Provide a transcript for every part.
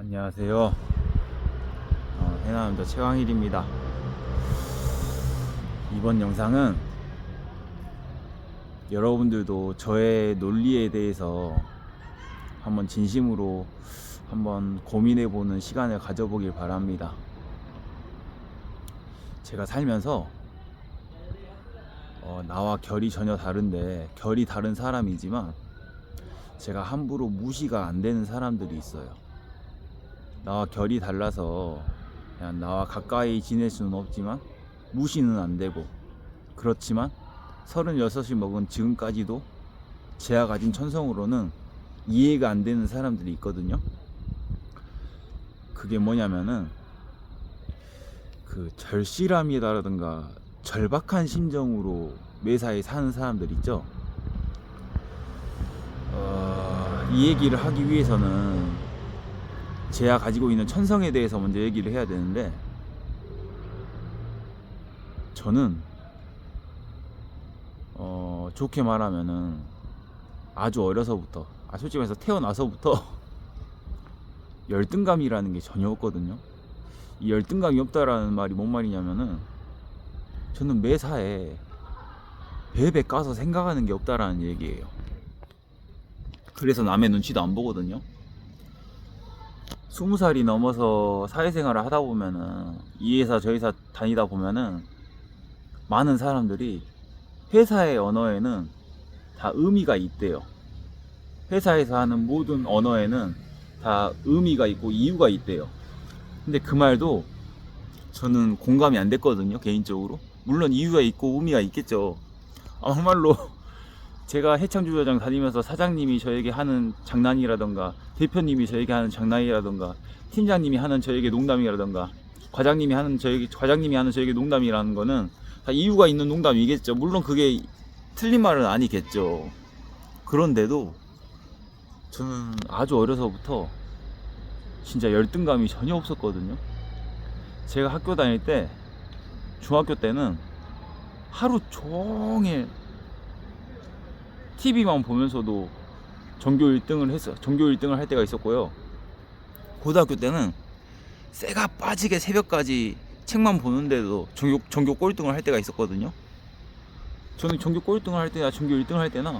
안녕하세요. 어, 해남자 최광일입니다. 이번 영상은 여러분들도 저의 논리에 대해서 한번 진심으로 한번 고민해 보는 시간을 가져보길 바랍니다. 제가 살면서 어, 나와 결이 전혀 다른데 결이 다른 사람이지만 제가 함부로 무시가 안 되는 사람들이 있어요. 나와 결이 달라서 그냥 나와 가까이 지낼 수는 없지만 무시는 안 되고 그렇지만 36이 먹은 지금까지도 제가 가진 천성으로는 이해가 안 되는 사람들이 있거든요. 그게 뭐냐면은 그 절실함이라든가 절박한 심정으로 매사에 사는 사람들 있죠. 어, 이 얘기를 하기 위해서는 제가 가지고 있는 천성에 대해서 먼저 얘기를 해야 되는데 저는 어, 좋게 말하면은 아주 어려서부터 아 솔직히 말해서 태어나서부터 열등감이라는 게 전혀 없거든요. 이 열등감이 없다라는 말이 뭔 말이냐면은 저는 매사에 배배 까서 생각하는 게 없다라는 얘기예요. 그래서 남의 눈치도 안 보거든요. 스무 살이 넘어서 사회생활을 하다 보면은 이 회사 저 회사 다니다 보면은 많은 사람들이 회사의 언어에는 다 의미가 있대요. 회사에서 하는 모든 언어에는 다 의미가 있고 이유가 있대요. 근데 그 말도 저는 공감이 안 됐거든요, 개인적으로. 물론 이유가 있고 의미가 있겠죠. 아, 정말로 제가 해창주차장 다니면서 사장님이 저에게 하는 장난이라던가 대표님이 저에게 하는 장난이라던가 팀장님이 하는 저에게 농담이라던가 과장님이 하는 저에게 과장님이 하는 저에게 농담이라는 거는 다 이유가 있는 농담이겠죠. 물론 그게 틀린 말은 아니겠죠. 그런데도 저는 아주 어려서부터 진짜 열등감이 전혀 없었거든요. 제가 학교 다닐 때 중학교 때는 하루 종일 TV만 보면서도 전교 1등을 했어. 전교 1등을 할 때가 있었고요. 고등학교 때는 쇠가 빠지게 새벽까지 책만 보는데도 전교, 전교 꼴등을 할 때가 있었거든요. 저는 전교 꼴등을 할 때나 전교 1등을 할 때나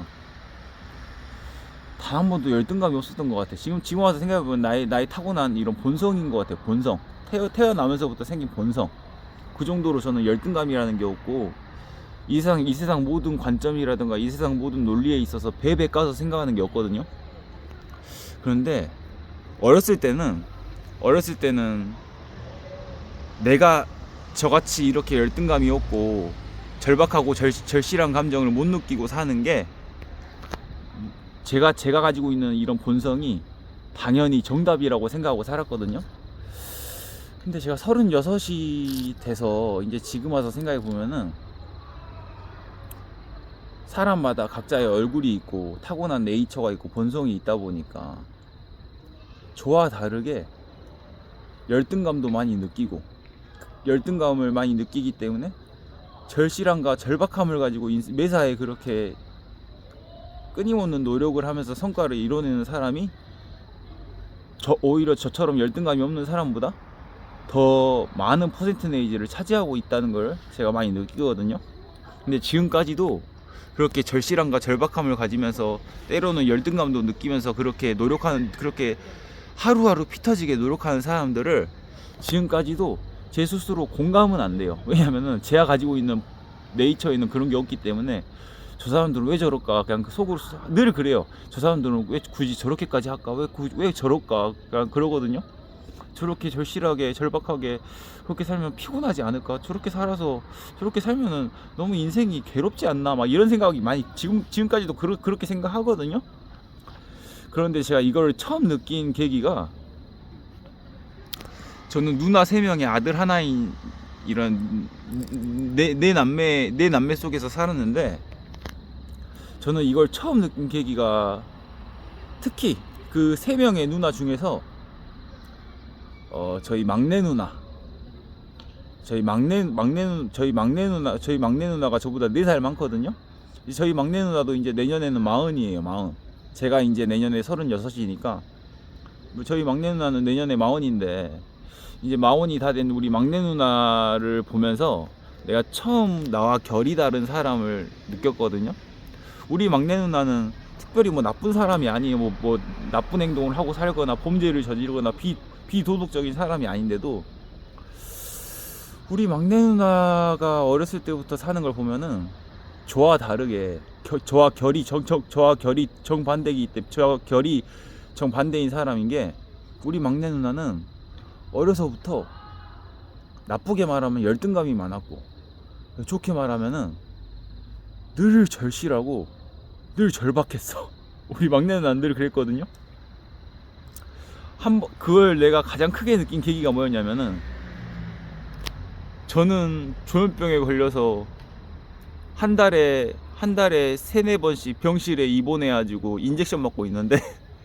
단 한 번도 열등감이 없었던 것 같아. 지금 지금 와서 생각해보면 나의 나의 타고난 이런 본성인 것 같아. 본성. 태어 태어나면서부터 생긴 본성. 그 정도로 저는 열등감이라는 게 없고 이 세상 이 세상 모든 관점이라든가 이 세상 모든 논리에 있어서 배배 까서 생각하는 게 없거든요. 그런데 어렸을 때는 어렸을 때는 내가 저같이 이렇게 열등감이 없고 절박하고 절, 절실한 감정을 못 느끼고 사는 게 제가 제가 가지고 있는 이런 본성이 당연히 정답이라고 생각하고 살았거든요. 근데 제가 36이 돼서 이제 지금 와서 생각해 보면은 사람마다 각자의 얼굴이 있고 타고난 네이처가 있고 본성이 있다 보니까 저와 다르게 열등감도 많이 느끼고 열등감을 많이 느끼기 때문에 절실함과 절박함을 가지고 인- 매사에 그렇게 끊임없는 노력을 하면서 성과를 이뤄내는 사람이 저 오히려 저처럼 열등감이 없는 사람보다 더 많은 퍼센트 네이지를 차지하고 있다는 걸 제가 많이 느끼거든요. 근데 지금까지도 그렇게 절실함과 절박함을 가지면서 때로는 열등감도 느끼면서 그렇게 노력하는 그렇게 하루하루 피 터지게 노력하는 사람들을 지금까지도 제 스스로 공감은 안 돼요. 왜냐면은 제가 가지고 있는 네이처에 있는 그런 게 없기 때문에 저 사람들은 왜 저럴까 그냥 그 속으로 늘 그래요. 저 사람들은 왜 굳이 저렇게까지 할까? 왜, 구- 왜 저럴까? 그냥 그러거든요. 저렇게 절실하게 절박하게 그렇게 살면 피곤하지 않을까? 저렇게 살아서 저렇게 살면은 너무 인생이 괴롭지 않나? 막 이런 생각이 많이 지금 지금까지도 그러, 그렇게 생각하거든요. 그런데 제가 이걸 처음 느낀 계기가 저는 누나 세 명의 아들 하나인 이런 내, 내 남매 내 남매 속에서 살았는데 저는 이걸 처음 느낀 계기가 특히 그 세 명의 누나 중에서 어 저희 막내 누나 저희 막내 막내 누- 저희 막내 누나 저희 막내 누나가 저보다 네살 많거든요. 이제 저희 막내 누나도 이제 내년에는 마흔이에요. 마흔. 제가 이제 내년에 서른여섯이니까 뭐 저희 막내 누나는 내년에 마흔인데 이제 마흔이 다 된 우리 막내 누나를 보면서 내가 처음 나와 결이 다른 사람을 느꼈거든요. 우리 막내 누나는 특별히 뭐 나쁜 사람이 아니에요. 뭐, 뭐 나쁜 행동을 하고 살거나 범죄를 저지르거나 비, 비도덕적인 사람이 아닌데도 우리 막내 누나가 어렸을 때부터 사는 걸 보면은 저와 다르게 겨, 저와 결이 정, 정, 저와 결이 정반대이기 때문에 저와 결이 정반대인 사람인 게 우리 막내 누나는 어려서부터 나쁘게 말하면 열등감이 많았고 좋게 말하면은 늘 절실하고 늘 절박했어. 우리 막내 누나는 늘 그랬거든요. 한 번 그걸 내가 가장 크게 느낀 계기가 뭐였냐면은 저는 조현병에 걸려서 한 달에 한 달에 세네 번씩 병실에 입원해가지고 인젝션 맞고 있는데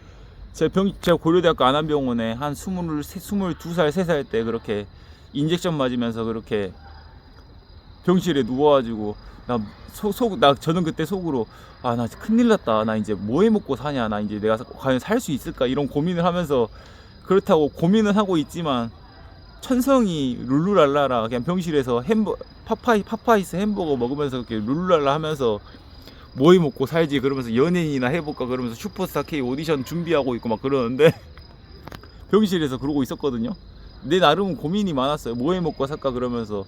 제가 병 제가 고려대학교 안암병원에 한 스물 스물두 살 세 살 때 그렇게 인젝션 맞으면서 그렇게 병실에 누워가지고 나속나 저는 그때 속으로 아 나 큰일 났다. 나 이제 뭐 해 먹고 사냐. 나 이제 내가 과연 살 수 있을까? 이런 고민을 하면서 그렇다고 고민은 하고 있지만 천성이 룰루랄라라 그냥 병실에서 햄버 파파이 파파이스 햄버거 먹으면서 이렇게 룰루랄라 하면서 뭐 해 먹고 살지 그러면서 연예인이나 해볼까 그러면서 슈퍼스타 K 오디션 준비하고 있고 막 그러는데 병실에서 그러고 있었거든요. 내 나름 고민이 많았어요. 뭐 해 먹고 살까 그러면서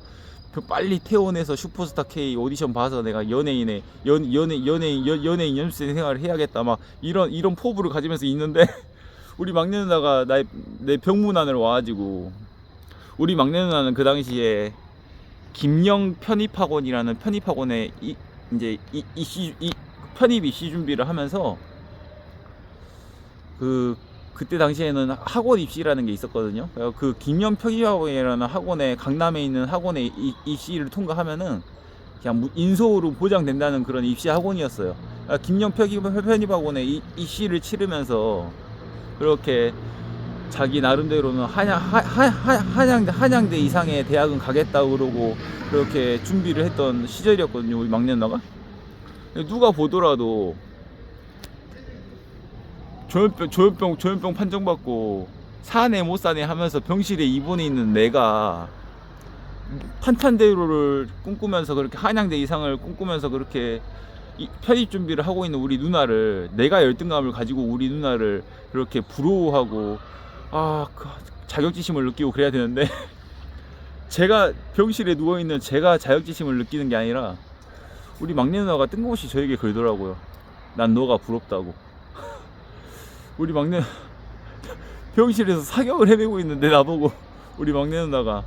빨리 퇴원해서 슈퍼스타 K 오디션 봐서 내가 연예인의 연 연예 연예인 연, 연예인 연습생 생활을 해야겠다 막 이런 이런 포부를 가지면서 있는데 우리 막내 누나가 나의 내 병문안을 와가지고 우리 막내 누나는 그 당시에 김영 편입학원이라는 편입학원에 이, 이제 이, 이 시 이 편입 입시 준비를 하면서 그 그때 당시에는 학원 입시라는 게 있었거든요. 그 김영 편입학원이라는 학원에 강남에 있는 학원에 이- 입시를 통과하면은 그냥 무- 인소로 보장된다는 그런 입시 학원이었어요. 그러니까 편입 편입학원에 이- 입시를 치르면서 그렇게 자기 나름대로는 한양 한양대 한양대 이상의 대학은 가겠다 그러고 그렇게 준비를 했던 시절이었거든요 우리 막내 누나가 누가 보더라도 조현병 조현병 조현병 판정받고 사네 못 사네 하면서 병실에 입원해 있는 내가 탄탄대로를 꿈꾸면서 그렇게 한양대 이상을 꿈꾸면서 그렇게 이- 편입 준비를 하고 있는 우리 누나를 내가 열등감을 가지고 우리 누나를 그렇게 부러워하고 아 그 자격지심을 느끼고 그래야 되는데 제가 병실에 누워 있는 제가 자격지심을 느끼는 게 아니라 우리 막내 누나가 뜬금없이 저에게 걸더라고요. 난 너가 부럽다고. 우리 막내 병실에서 사격을 헤매고 있는데 나보고 우리 막내 누나가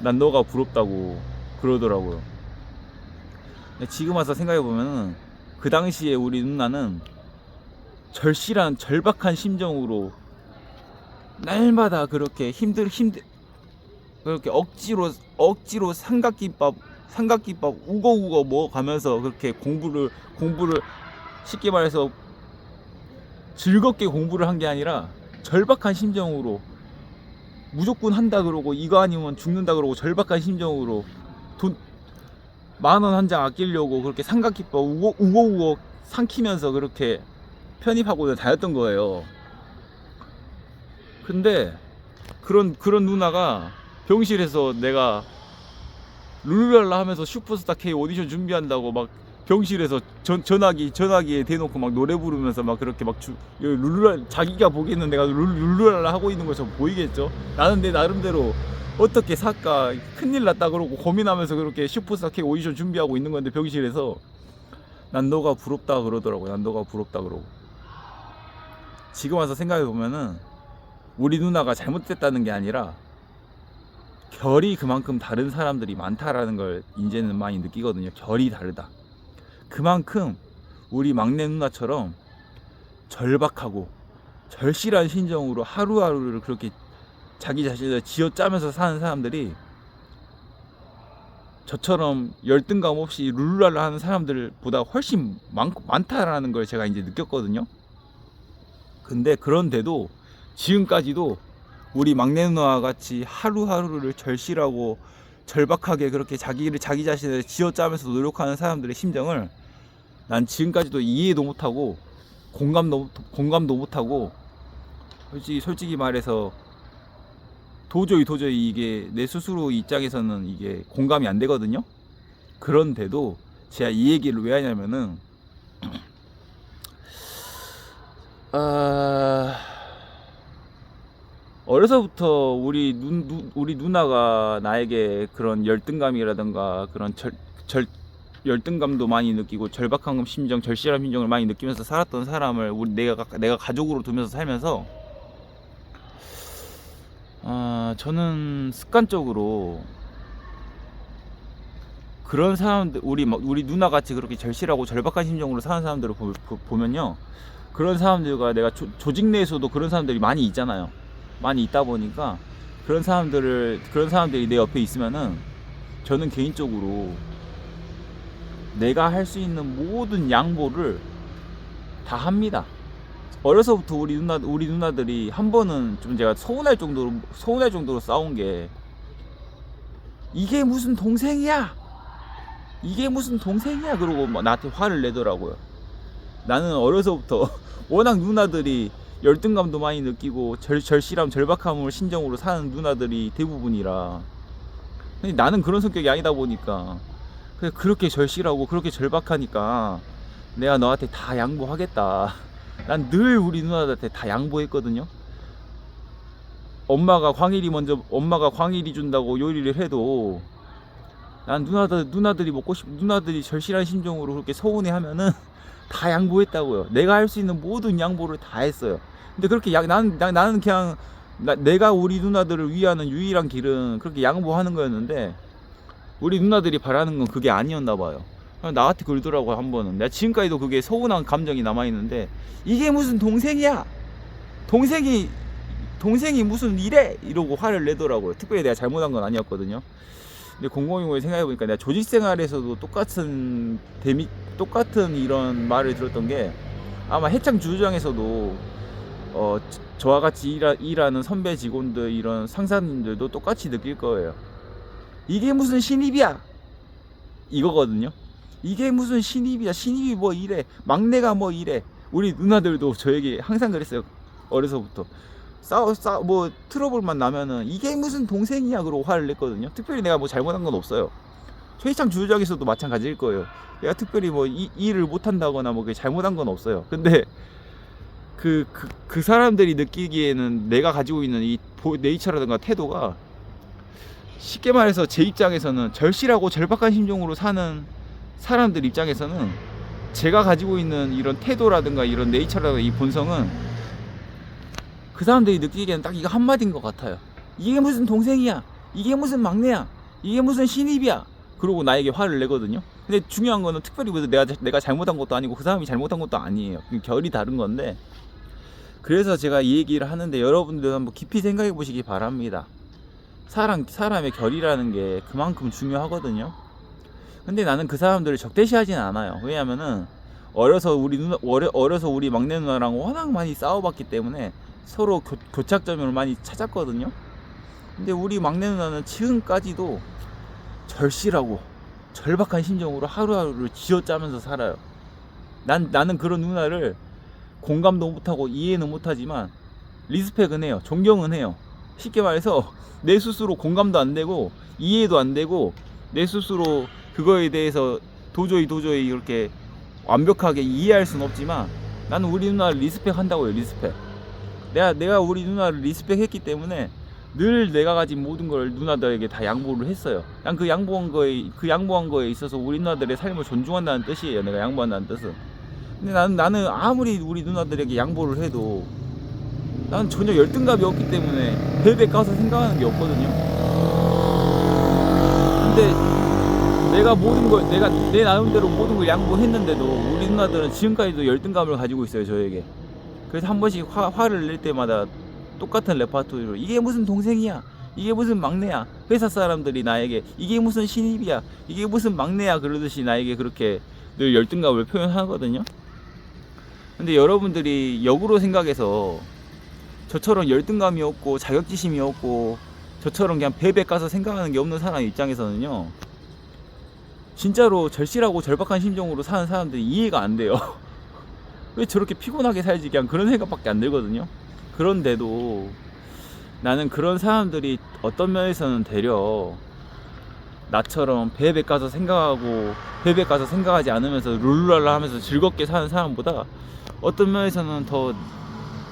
난 너가 부럽다고 그러더라고요. 지금 와서 생각해 보면은 그 당시에 우리 누나는 절실한 절박한 심정으로 날마다 그렇게 힘들 힘들 그렇게 억지로 억지로 삼각김밥 삼각김밥 우거우거 먹어가면서 그렇게 공부를 공부를 쉽게 말해서 즐겁게 공부를 한 게 아니라 절박한 심정으로 무조건 한다 그러고 이거 아니면 죽는다 그러고 절박한 심정으로 돈 만 원 한 장 아끼려고 그렇게 삼각김밥 우거 우거우거 삼키면서 그렇게 편입학원을 다녔던 거예요. 근데 그런 그런 누나가 병실에서 내가 룰루랄라 하면서 슈퍼스타 K 오디션 준비한다고 막 병실에서 전, 전화기 전화기에 대놓고 막 노래 부르면서 막 그렇게 막 주, 룰루랄 자기가 보기에는 내가 룰, 룰루랄라 하고 있는 것처럼 보이겠죠. 나는 내 나름대로 어떻게 살까 큰일 났다 그러고 고민하면서 그렇게 슈퍼스타 K 오디션 준비하고 있는 건데 병실에서 난 너가 부럽다 그러더라고. 난 너가 부럽다 그러고. 지금 와서 생각해 보면은 우리 누나가 잘못됐다는 게 아니라 결이 그만큼 다른 사람들이 많다라는 걸 이제는 많이 느끼거든요. 결이 다르다. 그만큼 우리 막내 누나처럼 절박하고 절실한 심정으로 하루하루를 그렇게 자기 자신을 쥐어짜면서 사는 사람들이 저처럼 열등감 없이 룰루랄라 하는 사람들보다 훨씬 많, 많다라는 걸 제가 이제 느꼈거든요. 근데 그런데도 지금까지도 우리 막내 누나와 같이 하루하루를 절실하고 절박하게 그렇게 자기를 자기 자신을 쥐어짜면서 노력하는 사람들의 심정을 난 지금까지도 이해도 못하고 공감도 못- 공감도 못하고 솔직히 솔직히 말해서 도저히 도저히 이게 내 스스로 입장에서는 이게 공감이 안 되거든요. 그런데도 제가 이 얘기를 왜 하냐면은 아 어려서부터 우리 눈, 누, 우리 누나가 나에게 그런 열등감이라든가 그런 절, 절 열등감도 많이 느끼고 절박한 심정, 절실한 심정을 많이 느끼면서 살았던 사람을 우리 내가 내가 가족으로 두면서 살면서 아 저는 습관적으로 그런 사람들 우리 막- 우리 누나 같이 그렇게 절실하고 절박한 심정으로 사는 사람들을 보, 면요 그런 사람들과 내가 조, 조직 내에서도 그런 사람들이 많이 있잖아요. 많이 있다 보니까 그런 사람들을 그런 사람들이 내 옆에 있으면은 저는 개인적으로 내가 할 수 있는 모든 양보를 다 합니다. 어려서부터 우리 누나 우리 누나들이 한 번은 좀 제가 서운할 정도로 서운할 정도로 싸운 게 이게 무슨 동생이야? 이게 무슨 동생이야? 그러고 막 나한테 화를 내더라고요. 나는 어려서부터 워낙 누나들이 열등감도 많이 느끼고 절, 절실함, 절박함을 심정으로 사는 누나들이 대부분이라 근데 나는 그런 성격이 아니다 보니까 그래, 그렇게 절실하고 그렇게 절박하니까 내가 너한테 다 양보하겠다 난 늘 우리 누나들한테 다 양보했거든요 엄마가 광일이 먼저 엄마가 광일이 준다고 요리를 해도 난 누나들 누나들이 먹고 싶 누나들이 절실한 심정으로 그렇게 서운해 하면은 다 양보했다고요. 내가 할 수 있는 모든 양보를 다 했어요. 근데 그렇게 양, 나는, 나, 나는 그냥 나, 내가 우리 누나들을 위하는 유일한 길은 그렇게 양보하는 거였는데 우리 누나들이 바라는 건 그게 아니었나 봐요. 나한테 그러더라고요, 한 번은. 내가 지금까지도 그게 서운한 감정이 남아 있는데 이게 무슨 동생이야! 동생이, 동생이 무슨 이래! 이러고 화를 내더라고요. 특별히 내가 잘못한 건 아니었거든요. 근데 공공용을 생각해보니까 내가 조직 생활에서도 똑같은 데미, 똑같은 이런 말을 들었던 게 아마 해창 주주장에서도 어, 저- 저와 같이 일하, 일하는 선배 직원들 이런 상사님들도 똑같이 느낄 거예요. 이게 무슨 신입이야? 이거거든요. 이게 무슨 신입이야? 신입이 뭐 이래? 막내가 뭐 이래? 우리 누나들도 저에게 항상 그랬어요. 어려서부터. 싸워 싸워 뭐 트러블만 나면은 이게 무슨 동생이야 그러고 화를 냈거든요. 특별히 내가 뭐 잘못한 건 없어요. 최희창 주주장에서도 마찬가지일 거예요. 내가 특별히 뭐 이, 일을 못한다거나 뭐 잘못한 건 없어요. 근데 그, 그, 그 사람들이 느끼기에는 내가 가지고 있는 이 보- 네이처라든가 태도가 쉽게 말해서 제 입장에서는 절실하고 절박한 심정으로 사는 사람들 입장에서는 제가 가지고 있는 이런 태도라든가 이런 네이처라든가 이 본성은 그 사람들이 느끼기에는 딱 이거 한마디인 것 같아요. 이게 무슨 동생이야? 이게 무슨 막내야? 이게 무슨 신입이야? 그러고 나에게 화를 내거든요. 근데 중요한 거는 특별히 뭐 내가 내가 잘못한 것도 아니고 그 사람이 잘못한 것도 아니에요. 결이 다른 건데. 그래서 제가 이 얘기를 하는데 여러분들 한번 깊이 생각해 보시기 바랍니다. 사람 사람의 결이라는 게 그만큼 중요하거든요. 근데 나는 그 사람들을 적대시하진 않아요. 왜냐면은 어려서 우리 누나 어려, 어려서 우리 막내 누나랑 워낙 많이 싸워봤기 때문에 서로 교, 교착점을 많이 찾았거든요. 근데 우리 막내 누나는 지금까지도 절실하고 절박한 심정으로 하루하루를 쥐어짜면서 살아요. 난 나는 그런 누나를 공감도 못하고 이해는 못하지만 리스펙은 해요. 존경은 해요. 쉽게 말해서 내 스스로 공감도 안 되고 이해도 안 되고 내 스스로 그거에 대해서 도저히 도저히 이렇게 완벽하게 이해할 수는 없지만 나는 우리 누나를 리스펙 한다고요. 리스펙. 내가 내가 우리 누나를 리스펙 했기 때문에 늘 내가 가진 모든 걸 누나들에게 다 양보를 했어요. 난 그 양보한 거에 그 양보한 거에 있어서 우리 누나들의 삶을 존중한다는 뜻이에요. 내가 양보한다는 뜻은. 근데 나는 나는 아무리 우리 누나들에게 양보를 해도 난 전혀 열등감이 없기 때문에 배배 까서 생각하는 게 없거든요. 근데 내가 모든 걸 내가 내 나름대로 모든 걸 양보했는데도 우리 누나들은 지금까지도 열등감을 가지고 있어요 저에게. 그래서 한 번씩 화, 화를 낼 때마다 똑같은 레파토리로 이게 무슨 동생이야? 이게 무슨 막내야? 회사 사람들이 나에게 이게 무슨 신입이야? 이게 무슨 막내야? 그러듯이 나에게 그렇게 늘 열등감을 표현하거든요. 근데 여러분들이 역으로 생각해서 저처럼 열등감이 없고 자격지심이 없고 저처럼 그냥 배배 까서 생각하는 게 없는 사람 입장에서는요 진짜로 절실하고 절박한 심정으로 사는 사람들이 이해가 안 돼요. 왜 저렇게 피곤하게 살지? 그냥 그런 생각밖에 안 들거든요. 그런데도 나는 그런 사람들이 어떤 면에서는 되려 나처럼 배배 가서 생각하고 배배 가서 생각하지 않으면서 룰루랄라 하면서 즐겁게 사는 사람보다 어떤 면에서는 더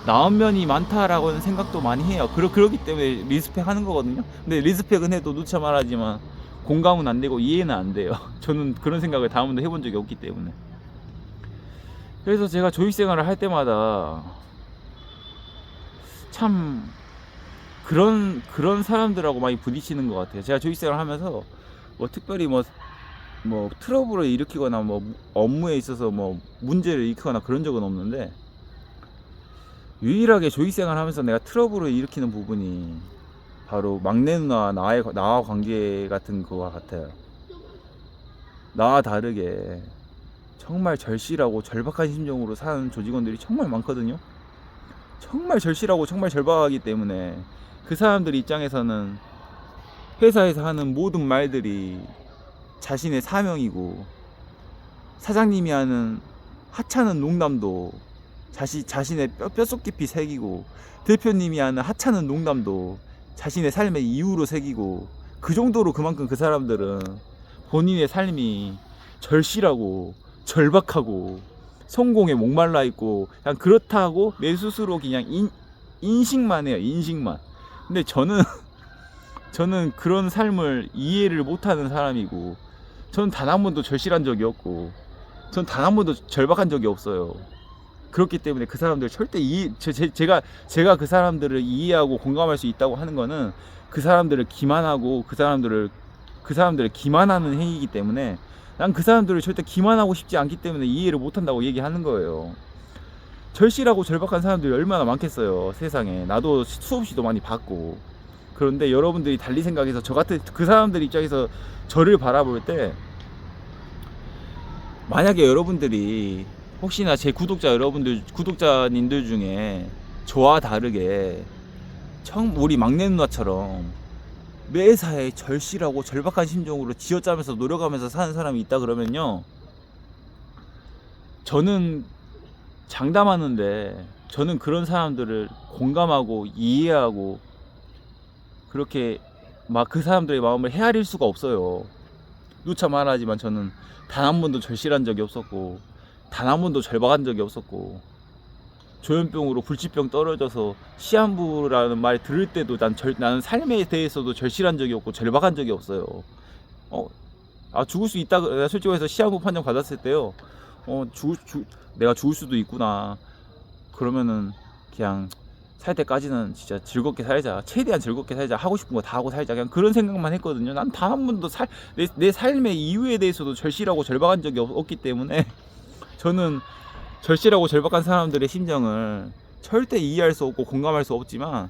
나은 면이 많다라고는 생각도 많이 해요. 그러, 그렇기 때문에 리스펙 하는 거거든요. 근데 리스펙은 해도 누차 말하지만 공감은 안 되고 이해는 안 돼요. 저는 그런 생각을 다음번도 해본 적이 없기 때문에. 그래서 제가 조직 생활을 할 때마다 참 그런 그런 사람들하고 많이 부딪히는 것 같아요. 제가 조직 생활을 하면서 뭐 특별히 뭐뭐 트러블을 일으키거나 뭐 업무에 있어서 뭐 문제를 일으키거나 그런 적은 없는데 유일하게 조직 생활을 하면서 내가 트러블을 일으키는 부분이 바로 막내 누나 나의 나와 관계 같은 거와 같아요. 나와 다르게 정말 절실하고 절박한 심정으로 사는 조직원들이 정말 많거든요. 정말 절실하고 정말 절박하기 때문에 그 사람들 입장에서는 회사에서 하는 모든 말들이 자신의 사명이고 사장님이 하는 하찮은 농담도 자시, 자신의 뼈, 뼛속 깊이 새기고 대표님이 하는 하찮은 농담도 자신의 삶의 이유로 새기고 그 정도로 그만큼 그 사람들은 본인의 삶이 절실하고 절박하고 성공에 목말라 있고 그냥 그렇다고 내 스스로 그냥 인, 인식만 해요 인식만. 근데 저는 저는 그런 삶을 이해를 못하는 사람이고 저는 단 한 번도 절실한 적이 없고 전단한 번도 절박한 적이 없어요 그렇기 때문에 그 사람들 절대 이해 제, 제, 제가 제가 그 사람들을 이해하고 공감할 수 있다고 하는 거는 그 사람들을 기만하고 그 사람들을 그 사람들을 기만하는 행위이기 때문에 난 그 사람들을 절대 기만하고 싶지 않기 때문에 이해를 못 한다고 얘기하는 거예요. 절실하고 절박한 사람들이 얼마나 많겠어요 세상에 나도 수없이도 많이 봤고 그런데 여러분들이 달리 생각해서 저 같은 그 사람들 입장에서 저를 바라볼 때 만약에 여러분들이 혹시나 제 구독자 여러분들 구독자님들 중에 저와 다르게 청 우리 막내 누나처럼 매사에 절실하고 절박한 심정으로 쥐어짜면서 노력하면서 사는 사람이 있다 그러면요 저는 장담하는데 저는 그런 사람들을 공감하고 이해하고 그렇게 막 그 사람들의 마음을 헤아릴 수가 없어요. 누차 말하지만 저는 단 한 번도 절실한 적이 없었고 단 한 번도 절박한 적이 없었고 조현병으로 불치병 떨어져서 시한부라는 말 들을 때도 난 절, 나는 삶에 대해서도 절실한 적이 없고 절박한 적이 없어요. 어, 아 죽을 수 있다. 내가 솔직히 해서 시한부 판정 받았을 때요. 어, 죽을 죽 내가 죽을 수도 있구나. 그러면은 그냥 살 때까지는 진짜 즐겁게 살자. 최대한 즐겁게 살자. 하고 싶은 거 다 하고 살자. 그냥 그런 생각만 했거든요. 난 단 한 번도 살, 내, 내 삶의 이유에 대해서도 절실하고 절박한 적이 없, 없기 때문에 저는 절실하고 절박한 사람들의 심정을 절대 이해할 수 없고 공감할 수 없지만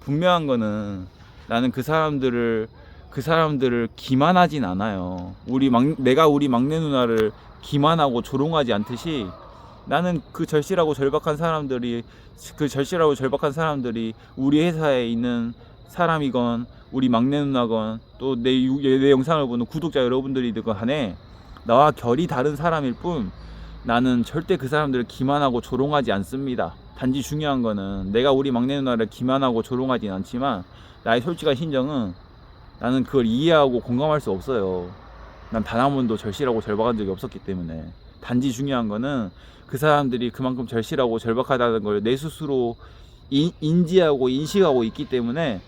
분명한 거는 나는 그 사람들을 그 사람들을 기만하진 않아요. 우리 막 내가 우리 막내 누나를 기만하고 조롱하지 않듯이 나는 그 절실하고 절박한 사람들이 그 절실하고 절박한 사람들이 우리 회사에 있는 사람이건 우리 막내 누나건 또내내 영상을 보는 구독자 여러분들이든 간에 나와 결이 다른 사람일 뿐 나는 절대 그 사람들을 기만하고 조롱하지 않습니다. 단지 중요한 거는 내가 우리 막내 누나를 기만하고 조롱하진 않지만 나의 솔직한 심정은 나는 그걸 이해하고 공감할 수 없어요. 난 단 한 번도 절실하고 절박한 적이 없었기 때문에 단지 중요한 거는 그 사람들이 그만큼 절실하고 절박하다는 걸 내 스스로 인, 인지하고 인식하고 있기 때문에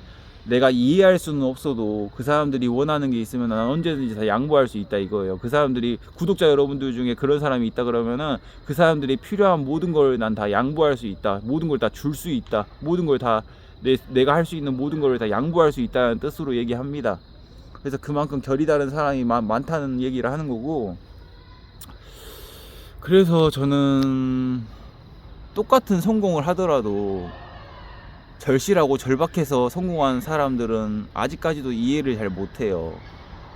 내가 이해할 수는 없어도 그 사람들이 원하는 게 있으면 난 언제든지 다 양보할 수 있다 이거예요. 그 사람들이 구독자 여러분들 중에 그런 사람이 있다 그러면은 그 사람들이 필요한 모든 걸 난 다 양보할 수 있다. 모든 걸 다 줄 수 있다. 모든 걸 다 내, 내가 할 수 있는 모든 걸 다 양보할 수 있다는 뜻으로 얘기합니다. 그래서 그만큼 결이 다른 사람이 많, 많다는 얘기를 하는 거고 그래서 저는 똑같은 성공을 하더라도 절실하고 절박해서 성공한 사람들은 아직까지도 이해를 잘 못해요.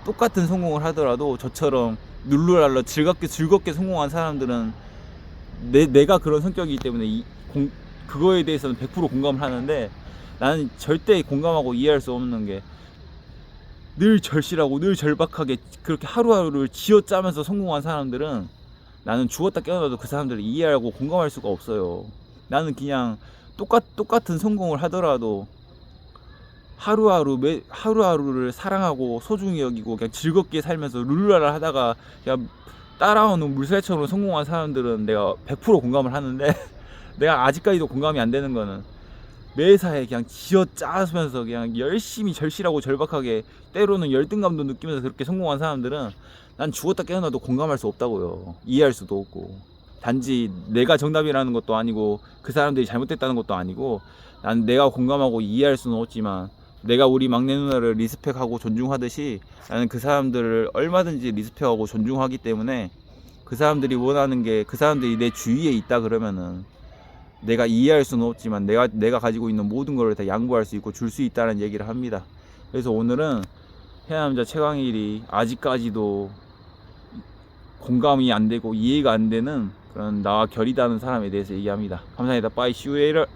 똑같은 성공을 하더라도 저처럼 룰루랄라 즐겁게 즐겁게 성공한 사람들은 내, 내가 그런 성격이기 때문에 이, 공, 그거에 대해서는 100% 공감을 하는데 나는 절대 공감하고 이해할 수 없는 게 늘 절실하고 늘 절박하게 그렇게 하루하루를 쥐어짜면서 성공한 사람들은 나는 죽었다 깨어나도 그 사람들을 이해하고 공감할 수가 없어요. 나는 그냥 똑같 똑같은 성공을 하더라도 하루하루 매 하루하루를 사랑하고 소중히 여기고 그냥 즐겁게 살면서 룰루랄라 하다가 그냥 따라오는 물살처럼 성공한 사람들은 내가 100% 공감을 하는데 내가 아직까지도 공감이 안 되는 거는 매사에 그냥 지어 짜면서 그냥 열심히 절실하고 절박하게 때로는 열등감도 느끼면서 그렇게 성공한 사람들은 난 죽었다 깨어나도 공감할 수 없다고요. 이해할 수도 없고. 단지 내가 정답이라는 것도 아니고 그 사람들이 잘못됐다는 것도 아니고 난 내가 공감하고 이해할 수는 없지만 내가 우리 막내 누나를 리스펙하고 존중하듯이 나는 그 사람들을 얼마든지 리스펙하고 존중하기 때문에 그 사람들이 원하는 게 그 사람들이 내 주위에 있다 그러면은 내가 이해할 수는 없지만 내가 내가 가지고 있는 모든 걸 다 양보할 수 있고 줄 수 있다는 얘기를 합니다. 그래서 오늘은 해남자 최강일이 아직까지도 공감이 안 되고 이해가 안 되는 그런 나와 결이다는 사람에 대해서 얘기합니다. 감사합니다. 빠이 슈에러